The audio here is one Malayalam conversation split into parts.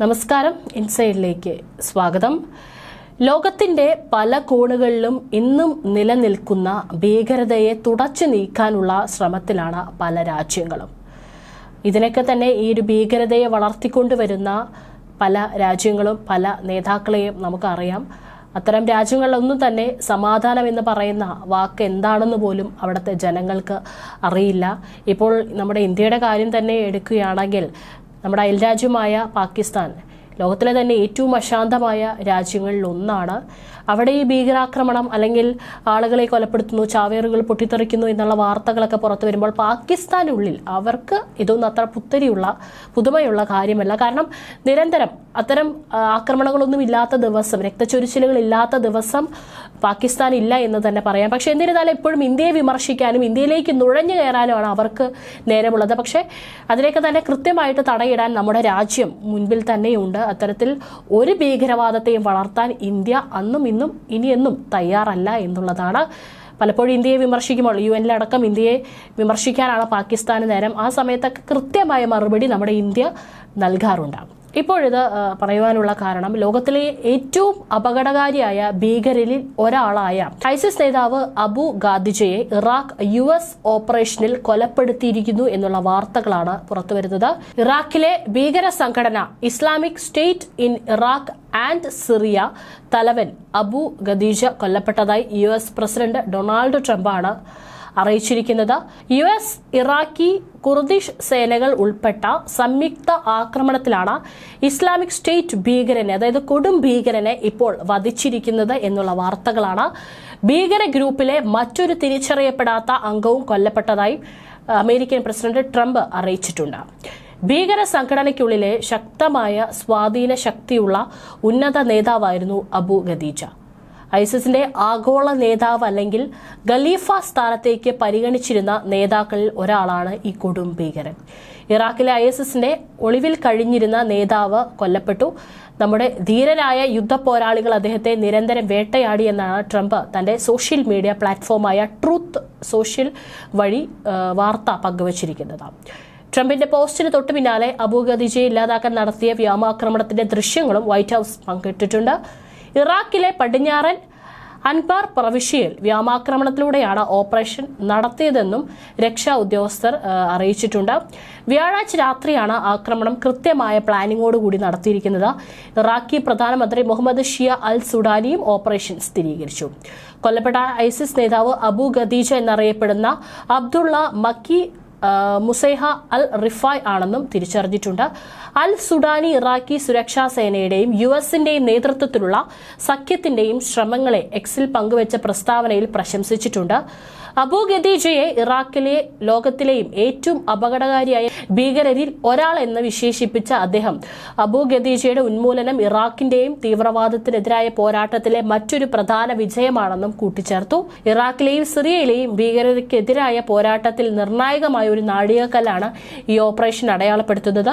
നമസ്കാരം. ഇൻസൈഡിലേക്ക് സ്വാഗതം. ലോകത്തിന്റെ പല കോണുകളിലും ഇന്നും നിലനിൽക്കുന്ന ഭീകരതയെ തുടച്ചു നീക്കാനുള്ള ശ്രമത്തിലാണ് പല രാജ്യങ്ങളും. ഇതിനൊക്കെ തന്നെ ഈ ഒരു ഭീകരതയെ വളർത്തിക്കൊണ്ടുവരുന്ന പല രാജ്യങ്ങളും പല നേതാക്കളെയും നമുക്കറിയാം. അത്തരം രാജ്യങ്ങളിലൊന്നും തന്നെ സമാധാനം എന്ന് പറയുന്ന വാക്ക് എന്താണെന്ന് പോലും അവിടുത്തെ ജനങ്ങൾക്ക് അറിയില്ല. ഇപ്പോൾ നമ്മുടെ ഇന്ത്യയുടെ കാര്യം തന്നെ എടുക്കുകയാണെങ്കിൽ നമ്മുടെ അയൽരാജ്യമായ പാകിസ്ഥാൻ ലോകത്തിലെ തന്നെ ഏറ്റവും അശാന്തമായ രാജ്യങ്ങളിൽ ഒന്നാണ് അവിടെ ഈ ഭീകരാക്രമണം അല്ലെങ്കിൽ ആളുകളെ കൊലപ്പെടുത്തുന്നു ചാവേറുകൾ പൊട്ടിത്തെറിക്കുന്നു എന്നുള്ള വാർത്തകളൊക്കെ പുറത്തു വരുമ്പോൾ പാകിസ്ഥാനുള്ളിൽ അവർക്ക് ഇതൊന്നും അത്ര പുത്തരിയുള്ള പുതുമയുള്ള കാര്യമല്ല. കാരണം നിരന്തരം അത്തരം ആക്രമണങ്ങളൊന്നും ഇല്ലാത്ത ദിവസം രക്തച്ചൊരിച്ചിലുകൾ ഇല്ലാത്ത ദിവസം പാകിസ്ഥാൻ ഇല്ല എന്ന് തന്നെ പറയാം. പക്ഷേ എന്നിരുന്നാലും എപ്പോഴും ഇന്ത്യയെ വിമർശിക്കാനും ഇന്ത്യയിലേക്ക് നുഴഞ്ഞു കയറാനുമാണ് അവർക്ക് നേരമുള്ളത്. പക്ഷേ അതിലേക്ക് തന്നെ കൃത്യമായിട്ട് തടയിടാൻ നമ്മുടെ രാജ്യം മുൻപിൽ തന്നെയുണ്ട്. അത്തരത്തിൽ ഒരു ഭീകരവാദത്തെയും വളർത്താൻ ഇന്ത്യ അന്നും ഇന്നും ഇനിയെന്നും തയ്യാറല്ല എന്നുള്ളതാണ്. പലപ്പോഴും ഇന്ത്യയെ വിമർശിക്കുമ്പോൾ യു എനിലടക്കം ഇന്ത്യയെ വിമർശിക്കാനാണ് പാകിസ്ഥാന് നേരം. ആ സമയത്തൊക്കെ കൃത്യമായ മറുപടി നമ്മുടെ ഇന്ത്യ നൽകാറുണ്ട്. ഇപ്പോഴിത് പറയുവാനുള്ള കാരണം ലോകത്തിലെ ഏറ്റവും അപകടകാരിയായ ഭീകരരിൽ ഒരാളായ ഐസിസ് നേതാവ് അബു ഗാദിജയെ ഇറാഖ് യു എസ് ഓപ്പറേഷനിൽ കൊലപ്പെടുത്തിയിരിക്കുന്നു എന്നുള്ള വാർത്തകളാണ് പുറത്തുവരുന്നത്. ഇറാഖിലെ ഭീകര സംഘടന Islamic State in Iraq and Syria തലവൻ അബു ഗദീജ കൊല്ലപ്പെട്ടതായി യു എസ് പ്രസിഡന്റ് ഡൊണാൾഡ് ട്രംപാണ് അറിയിച്ചിരിക്കുന്നത് യു എസ് ഇറാഖി കുർദിഷ് സേനകൾ ഉൾപ്പെട്ട സംയുക്ത ആക്രമണത്തിലാണ് ഇസ്ലാമിക് സ്റ്റേറ്റ് ഭീകരനെ അതായത് കൊടും ഭീകരനെ ഇപ്പോൾ വധിച്ചിരിക്കുന്നത് എന്നുള്ള വാർത്തകളാണ്. ഭീകര ഗ്രൂപ്പിലെ മറ്റൊരു തിരിച്ചറിയപ്പെടാത്ത അംഗവും കൊല്ലപ്പെട്ടതായി അമേരിക്കൻ പ്രസിഡന്റ് ട്രംപ് അറിയിച്ചിട്ടുണ്ട്. ഭീകര സംഘടനയ്ക്കുള്ളിലെ ശക്തമായ സ്വാധീന ശക്തിയുള്ള ഉന്നത നേതാവായിരുന്നു അബു ഖദീജ. ഐസിസിന്റെ ആഗോള നേതാവ് അല്ലെങ്കിൽ ഖലീഫ സ്ഥാനത്തേക്ക് പരിഗണിച്ചിരുന്ന നേതാക്കളിൽ ഒരാളാണ് ഈ കൊടും ഭീകരൻ. ഇറാഖിലെ ഐഎസ്എസിന്റെ ഒളിവിൽ കഴിഞ്ഞിരുന്ന നേതാവ് കൊല്ലപ്പെട്ടു. നമ്മുടെ ധീരരായ യുദ്ധ പോരാളികൾ അദ്ദേഹത്തെ നിരന്തരം വേട്ടയാടി എന്നാണ് ട്രംപ് തന്റെ സോഷ്യൽ മീഡിയ പ്ലാറ്റ്ഫോമായ ട്രൂത്ത് സോഷ്യൽ വഴി വാർത്ത പങ്കുവച്ചിരിക്കുന്നത്. ട്രംപിന്റെ പോസ്റ്റിന് തൊട്ടു പിന്നാലെ അബു ഖദീജയെ ഇല്ലാതാക്കാൻ നടത്തിയ വ്യോമാക്രമണത്തിന്റെ ദൃശ്യങ്ങളും വൈറ്റ് ഹൌസ് പങ്കിട്ടിട്ടുണ്ട്. ഇറാഖിലെ പടിഞ്ഞാറൻ അൻബാർ പ്രവിശ്യയിൽ വ്യോമാക്രമണത്തിലൂടെയാണ് ഓപ്പറേഷൻ നടത്തിയതെന്നും രക്ഷാ ഉദ്യോഗസ്ഥർ അറിയിച്ചിട്ടുണ്ട്. വ്യാഴാഴ്ച രാത്രിയാണ് ആക്രമണം കൃത്യമായ പ്ലാനിങ്ങോടുകൂടി നടത്തിയിരിക്കുന്നത്. ഇറാഖി പ്രധാനമന്ത്രി മുഹമ്മദ് ഷിയ അൽ സുഡാനിയും ഓപ്പറേഷൻ സ്ഥിരീകരിച്ചു. കൊല്ലപ്പെട്ട ഐസിസ് നേതാവ് അബു ഖദീജ എന്നറിയപ്പെടുന്ന അബ്ദുള്ള മക്കി മുസൈഹ അൽ റിഫായ് ആണെന്നും തിരിച്ചറിഞ്ഞിട്ടുണ്ട്. അൽ സുഡാനി ഇറാഖി സുരക്ഷാ സേനയുടെയും യു എസിന്റെയും നേതൃത്വത്തിലുള്ള സഖ്യത്തിന്റെയും ശ്രമങ്ങളെ എക്സിൽ പങ്കുവച്ച പ്രസ്താവനയിൽ പ്രശംസിച്ചിട്ടുണ്ട്. അബു ഖദീജയെ ഇറാഖിലെ ലോകത്തിലെയും ഏറ്റവും അപകടകാരിയായ ഭീകരരിൽ ഒരാൾ എന്ന് വിശേഷിപ്പിച്ച അദ്ദേഹം. അബു ഖദീജയുടെ ഉന്മൂലനം ഇറാഖിന്റെയും തീവ്രവാദത്തിനെതിരായ പോരാട്ടത്തിലെ മറ്റൊരു പ്രധാന വിജയമാണെന്നും കൂട്ടിച്ചേർത്തു. ഇറാഖിലെയും സിറിയയിലെയും ഭീകരതയ്ക്കെതിരായ പോരാട്ടത്തിൽ നിർണായകമായ ഒരു നാഴികക്കല്ലാണ് ഈ ഓപ്പറേഷൻ അടയാളപ്പെടുത്തുന്നത്.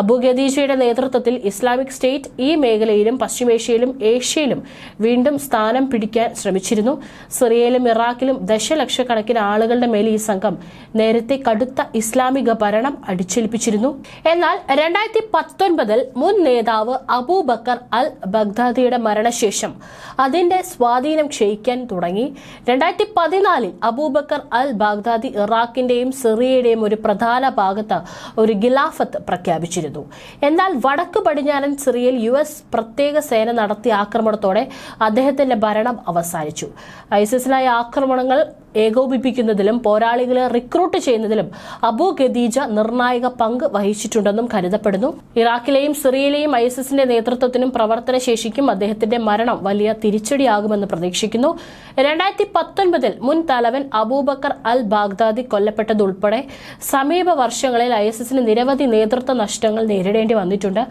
അബു ഖദീജയുടെ നേതൃത്വത്തിൽ ഇസ്ലാമിക് സ്റ്റേറ്റ് ഈ മേഖലയിലും പശ്ചിമേഷ്യയിലും ഏഷ്യയിലും വീണ്ടും സ്ഥാനം പിടിക്കാൻ ശ്രമിച്ചിരുന്നു. സിറിയയിലും ഇറാഖിലും ദശലക്ഷക്കണക്കിന് ആളുകളുടെ മേൽ ഈ സംഘം നേരത്തെ കടുത്ത ഇസ്ലാമിക ഭരണം അടിച്ചേൽപ്പിച്ചിരുന്നു. എന്നാൽ രണ്ടായിരത്തി പത്തൊൻപതിൽ മുൻ നേതാവ് അബൂബക്കർ അൽ ബഗ്ദാദിയുടെ മരണശേഷം അതിന്റെ സ്വാധീനം ക്ഷയിക്കാൻ തുടങ്ങി. രണ്ടായിരത്തി പതിനാലിൽ അബൂബക്കർ അൽ ബാഗ്ദാദി ഇറാഖിന്റെയും സിറിയയുടെയും ഒരു പ്രധാന ഭാഗത്ത് ഒരു ഗിലാഫത്ത് പ്രഖ്യാപിച്ചിരുന്നു. എന്നാൽ വടക്ക് പടിഞ്ഞാറൻ സിറിയയിൽ യു എസ് പ്രത്യേക സേന നടത്തിയ ആക്രമണത്തോടെ അദ്ദേഹത്തിന്റെ ഭരണം അവസാനിച്ചു. ഐസിസിനായ ആക്രമണങ്ങൾ ഏകോപിപ്പിക്കുന്നതിലും പോരാളികളെ റിക്രൂട്ട് ചെയ്യുന്നതിലും അബു ഖദീജ നിർണായക പങ്ക് വഹിച്ചിട്ടുണ്ടെന്നും കരുതപ്പെടുന്നു. ഇറാഖിലെയും സിറിയയിലെയും ഐസിസിന്റെ നേതൃത്വത്തിനും പ്രവർത്തനശേഷിക്കും അദ്ദേഹത്തിന്റെ മരണം വലിയ തിരിച്ചടിയാകുമെന്ന് പ്രതീക്ഷിക്കുന്നു. രണ്ടായിരത്തി പത്തൊൻപതിൽ മുൻ തലവൻ അബൂബക്കർ അൽ ബാഗ്ദാദി കൊല്ലപ്പെട്ടതുൾപ്പെടെ സമീപ വർഷങ്ങളിൽ ഐസിസിന് നിരവധി നേതൃത്വ നഷ്ടങ്ങൾ നേരിടേണ്ടി വന്നിട്ടുണ്ട്.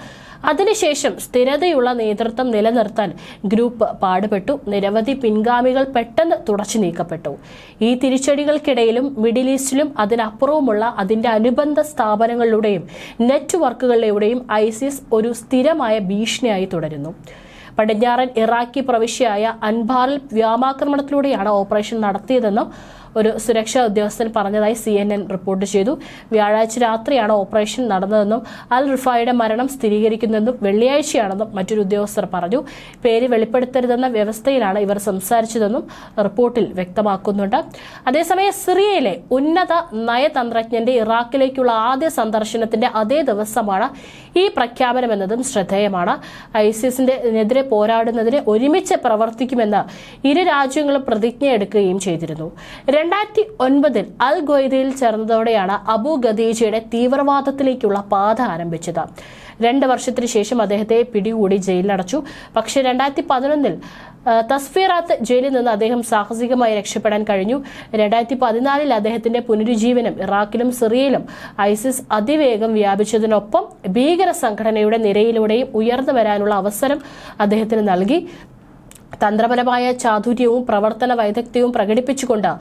അതിനുശേഷം സ്ഥിരതയുള്ള നേതൃത്വം നിലനിർത്താൻ ഗ്രൂപ്പ് പാടുപെട്ടു. നിരവധി പിൻഗാമികൾ പെട്ടെന്ന് തുടച്ചു നീക്കപ്പെട്ടു. ഈ തിരിച്ചടികൾക്കിടയിലും മിഡിൽ ഈസ്റ്റിലും അതിനപ്പുറവുമുള്ള അതിന്റെ അനുബന്ധ സ്ഥാപനങ്ങളിലൂടെയും നെറ്റ്വർക്കുകളിലൂടെയും ഐസിസ് ഒരു സ്ഥിരമായ ഭീഷണിയായി തുടരുന്നു. പടിഞ്ഞാറൻ ഇറാഖി പ്രവിശ്യയായ അൻബാറിൽ വ്യോമാക്രമണത്തിലൂടെയാണ് ഓപ്പറേഷൻ നടത്തിയതെന്നും ഒരു സുരക്ഷാ ഉദ്യോഗസ്ഥൻ പറഞ്ഞതായി സി റിപ്പോർട്ട് ചെയ്തു. വ്യാഴാഴ്ച രാത്രിയാണ് ഓപ്പറേഷൻ നടന്നതെന്നും അൽ റിഫായുടെ മരണം സ്ഥിരീകരിക്കുന്നതെന്നും വെള്ളിയാഴ്ചയാണെന്നും മറ്റൊരു ഉദ്യോഗസ്ഥർ പറഞ്ഞു. പേര് വെളിപ്പെടുത്തരുതെന്ന വ്യവസ്ഥയിലാണ് ഇവർ സംസാരിച്ചതെന്നും റിപ്പോർട്ടിൽ വ്യക്തമാക്കുന്നുണ്ട്. അതേസമയം സിറിയയിലെ ഉന്നത നയതന്ത്രജ്ഞന്റെ ഇറാഖിലേക്കുള്ള ആദ്യ സന്ദർശനത്തിന്റെ അതേ ദിവസമാണ് ഈ പ്രഖ്യാപനമെന്നതും ശ്രദ്ധേയമാണ്. ഐസിസിനെതിരെ പോരാടുന്നതിന് ഒരുമിച്ച് പ്രവർത്തിക്കുമെന്ന് ഇരു രാജ്യങ്ങളും പ്രതിജ്ഞ എടുക്കുകയും ചെയ്തിരുന്നു. രണ്ടായിരത്തി ഒൻപതിൽ അൽ ഗ്വയ്ദയിൽ ചേർന്നതോടെയാണ് അബു ഖദീജയുടെ തീവ്രവാദത്തിലേക്കുള്ള പാത ആരംഭിച്ചത്. രണ്ട് വർഷത്തിനു ശേഷം അദ്ദേഹത്തെ പിടികൂടി ജയിലിലടച്ചു. പക്ഷേ രണ്ടായിരത്തി പതിനൊന്നിൽ തസ്ഫീറാത്ത് ജയിലിൽ നിന്ന് അദ്ദേഹം സാഹസികമായി രക്ഷപ്പെടാൻ കഴിഞ്ഞു. രണ്ടായിരത്തി പതിനാലിൽ അദ്ദേഹത്തിന്റെ പുനരുജ്ജീവനം ഇറാഖിലും സിറിയയിലും ഐസിസ് അതിവേഗം വ്യാപിച്ചതിനൊപ്പം ഭീകര സംഘടനയുടെ നിരയിലൂടെയും ഉയർന്നു വരാനുള്ള അവസരം അദ്ദേഹത്തിന് നൽകി. തന്ത്രപരമായ ചാതുര്യവും പ്രവർത്തന വൈദഗ്ധ്യവും പ്രകടിപ്പിച്ചുകൊണ്ട്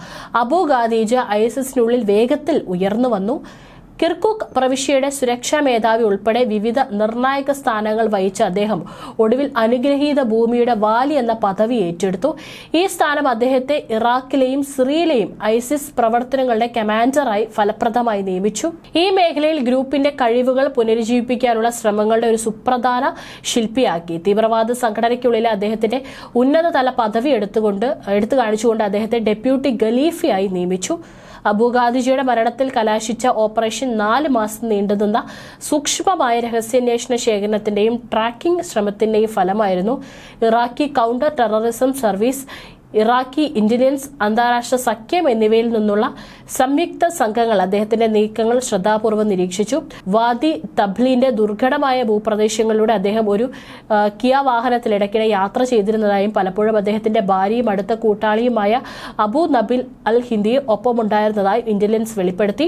അബു ഖാദീജ ഐസിസിനുള്ളിൽ വേഗത്തിൽ ഉയർന്നു വന്നു. കിർക്കുക്ക് പ്രവിശ്യയുടെ സുരക്ഷാ മേധാവി ഉൾപ്പെടെ വിവിധ നിർണായക സ്ഥാനങ്ങൾ വഹിച്ച അദ്ദേഹം ഒടുവിൽ അനുഗ്രഹീത ഭൂമിയുടെ വാലി എന്ന പദവി ഏറ്റെടുത്തു. ഈ സ്ഥാനം അദ്ദേഹത്തെ ഇറാഖിലെയും സിറിയയിലെയും ഐസിസ് പ്രവർത്തനങ്ങളുടെ കമാൻഡറായി ഫലപ്രദമായി നിയമിച്ചു. ഈ മേഖലയിൽ ഗ്രൂപ്പിന്റെ കഴിവുകൾ പുനരുജ്ജീവിപ്പിക്കാനുള്ള ശ്രമങ്ങളുടെ ഒരു സുപ്രധാന ശില്പിയാക്കി. തീവ്രവാദ സംഘടനയ്ക്കുള്ളിലെ അദ്ദേഹത്തിന്റെ ഉന്നതതല പദവി എടുത്തുകൊണ്ട് എടുത്തു കാണിച്ചുകൊണ്ട് അദ്ദേഹത്തെ ഡെപ്യൂട്ടി ഗലീഫിയായി നിയമിച്ചു. അബുഗാദിജിയുടെ മരണത്തിൽ കലാശിച്ച ഓപ്പറേഷൻ നാല് മാസം നീണ്ടുനിന്ന സൂക്ഷ്മമായ രഹസ്യാന്വേഷണ ശേഖരണത്തിന്റെയും ട്രാക്കിംഗ് ശ്രമത്തിന്റെയും ഫലമായിരുന്നു Iraqi counter terrorism service. Iraqi intelligence അന്താരാഷ്ട്ര സഖ്യം എന്നിവയിൽ നിന്നുള്ള സംയുക്ത സംഘങ്ങൾ അദ്ദേഹത്തിന്റെ നീക്കങ്ങൾ ശ്രദ്ധാപൂർവം നിരീക്ഷിച്ചു. വാദി തബ്ലീന്റെ ദുർഘടമായ ഭൂപ്രദേശങ്ങളിലൂടെ അദ്ദേഹം ഒരു കിയ വാഹനത്തിൽ ഇടയ്ക്കിടെ യാത്ര ചെയ്തിരുന്നതായും പലപ്പോഴും അദ്ദേഹത്തിന്റെ ഭാര്യയും അടുത്ത കൂട്ടാളിയുമായ അബു നബിൽ അൽ ഹിന്ദി ഒപ്പമുണ്ടായിരുന്നതായും ഇന്റലിജൻസ് വെളിപ്പെടുത്തി.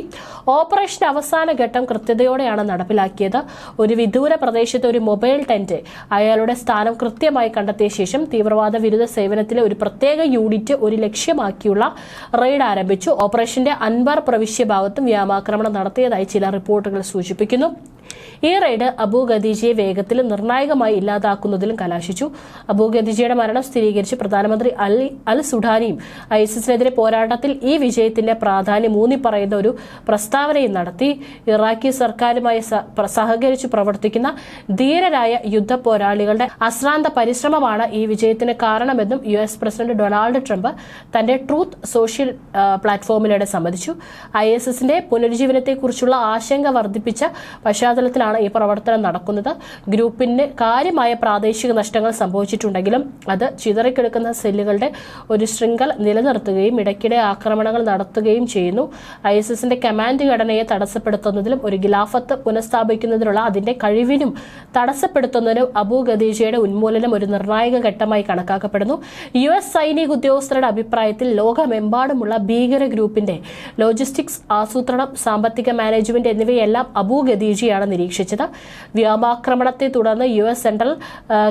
ഓപ്പറേഷൻ അവസാന ഘട്ടം കൃത്യതയോടെയാണ് നടപ്പിലാക്കിയത്. ഒരു വിദൂര പ്രദേശത്തെ ഒരു മൊബൈൽ ടെന്റ് അയാളുടെ സ്ഥാനം കൃത്യമായി കണ്ടെത്തിയ ശേഷം തീവ്രവാദ വിരുദ്ധ സേവനത്തിലെ ഒരു പ്രത്യേക യൂണിറ്റ് ഒരു ലക്ഷ്യമാക്കിയുള്ള റെയ്ഡ് ആരംഭിച്ചു. ഓപ്പറേഷന്റെ അൻബാർ പ്രവിശ്യ ഭാഗത്തും വ്യോമാക്രമണം നടത്തിയതായി ചില റിപ്പോർട്ടുകൾ സൂചിപ്പിക്കുന്നു. ഈ റെയ്ഡ് അബു ഖദീജയെ വേഗത്തിലും നിർണായകമായി ഇല്ലാതാക്കുന്നതിലും കലാശിച്ചു. അബു ഖദീജയുടെ മരണം സ്ഥിരീകരിച്ച് പ്രധാനമന്ത്രി അൽ അൽ സുഡാനിയും ഐസിസിനെതിരെ പോരാട്ടത്തിൽ ഈ വിജയത്തിന്റെ പ്രാധാന്യം ഊന്നിപ്പറയുന്ന ഒരു പ്രസ്താവനയും നടത്തി. ഇറാഖി സർക്കാരുമായി സഹകരിച്ച് പ്രവർത്തിക്കുന്ന ധീരരായ യുദ്ധ പോരാളികളുടെ അശ്രാന്ത പരിശ്രമമാണ് ഈ വിജയത്തിന് കാരണമെന്നും U S president Donald Trump തന്റെ ട്രൂത്ത് സോഷ്യൽ പ്ലാറ്റ്ഫോമിലൂടെ സമ്മതിച്ചു. ഐ എസ് എസിന്റെ പുനരുജ്ജീവനത്തെക്കുറിച്ചുള്ള ആശങ്ക വർദ്ധിപ്പിച്ച പശ്ചാത്തലത്തിലാണ് ഈ പ്രവർത്തനം നടക്കുന്നത്. ഗ്രൂപ്പിന് കാര്യമായ പ്രാദേശിക നഷ്ടങ്ങൾ സംഭവിച്ചിട്ടുണ്ടെങ്കിലും അത് ചിതറിക്കെടുക്കുന്ന സെല്ലുകളുടെ ഒരു ശൃംഖല നിലനിർത്തുകയും ഇടയ്ക്കിടെ ആക്രമണങ്ങൾ നടത്തുകയും ചെയ്യുന്നു. ഐ എസ് എസിന്റെ കമാൻഡ് ഘടനയെ തടസ്സപ്പെടുത്തുന്നതിലും ഒരു ഗിലാഫത്ത് പുനഃസ്ഥാപിക്കുന്നതിനുള്ള അതിന്റെ കഴിവിനും തടസ്സപ്പെടുത്തുന്നതിനും അബു ഉന്മൂലനം ഒരു നിർണായക ഘട്ടമായി കണക്കാക്കപ്പെടുന്നു. യു എസ് സൈനിക ഉദ്യോഗസ്ഥരുടെ അഭിപ്രായത്തിൽ ലോകമെമ്പാടുമുള്ള ഭീകര ഗ്രൂപ്പിന്റെ ലോജിസ്റ്റിക്സ് ആസൂത്രണം സാമ്പത്തിക മാനേജ്മെന്റ് എന്നിവയെല്ലാം അബു ഖദീജയാണ് നിരീക്ഷിച്ചത് വ്യോമാക്രമണത്തെ തുടർന്ന് U S central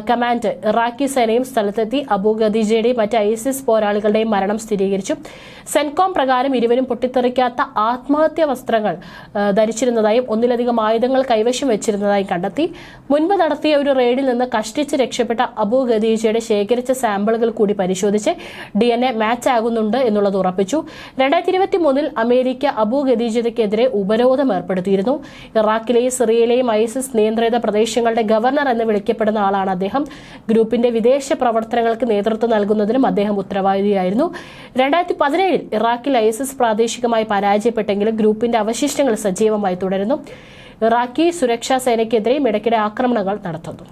command Iraqi സേനയും സ്ഥലത്തെത്തി. അബു ഖദീജയുടെയും മറ്റ് ഐസിസ് പോരാളികളുടെയും മരണം സ്ഥിരീകരിച്ചു. സെൻകോം പ്രകാരം ഇരുവരും പൊട്ടിത്തെറിക്കാത്ത ആത്മഹത്യ വസ്ത്രങ്ങൾ ധരിച്ചിരുന്നതായും ഒന്നിലധികം ആയുധങ്ങൾ കൈവശം വെച്ചിരുന്നതായും കണ്ടെത്തി. മുൻപ് നടത്തിയ ഒരു റെയ്ഡിൽ നിന്ന് കഷ്ടിച്ച് രക്ഷപ്പെട്ട അബു ഖദീജയുടെ ശേഖരിച്ച സാമ്പിളുകൾ കൂടി പരിശോധിച്ച് ഡി എൻ എ മാച്ച് ആകുന്നുണ്ട് എന്നുള്ളത് ഉറപ്പിച്ചു. രണ്ടായിരത്തി ഇരുപത്തി മൂന്നിൽ അമേരിക്ക അബു ഖദീജയ്ക്കെതിരെ ഉപരോധം ഏർപ്പെടുത്തിയിരുന്നു. ഇറാഖിലെയും സിറിയയിലെയും ഐസിസ് നിയന്ത്രിത പ്രദേശങ്ങളുടെ ഗവർണർ എന്ന് വിളിക്കപ്പെടുന്ന ആളാണ് അദ്ദേഹം. ഗ്രൂപ്പിന്റെ വിദേശ പ്രവർത്തനങ്ങൾക്ക് നേതൃത്വം നൽകുന്നതിനും അദ്ദേഹം ഉത്തരവാദിയായിരുന്നു. രണ്ടായിരത്തി പതിനേഴിൽ ഇറാഖിൽ ഐസിസ് പ്രാദേശികമായി പരാജയപ്പെട്ടെങ്കിലും ഗ്രൂപ്പിന്റെ അവശിഷ്ടങ്ങൾ സജീവമായി തുടരുന്നു. ഇറാഖി സുരക്ഷാ സേനയ്ക്കെതിരെയും ഇടയ്ക്കിടെ ആക്രമണങ്ങൾ നടത്തുന്നു.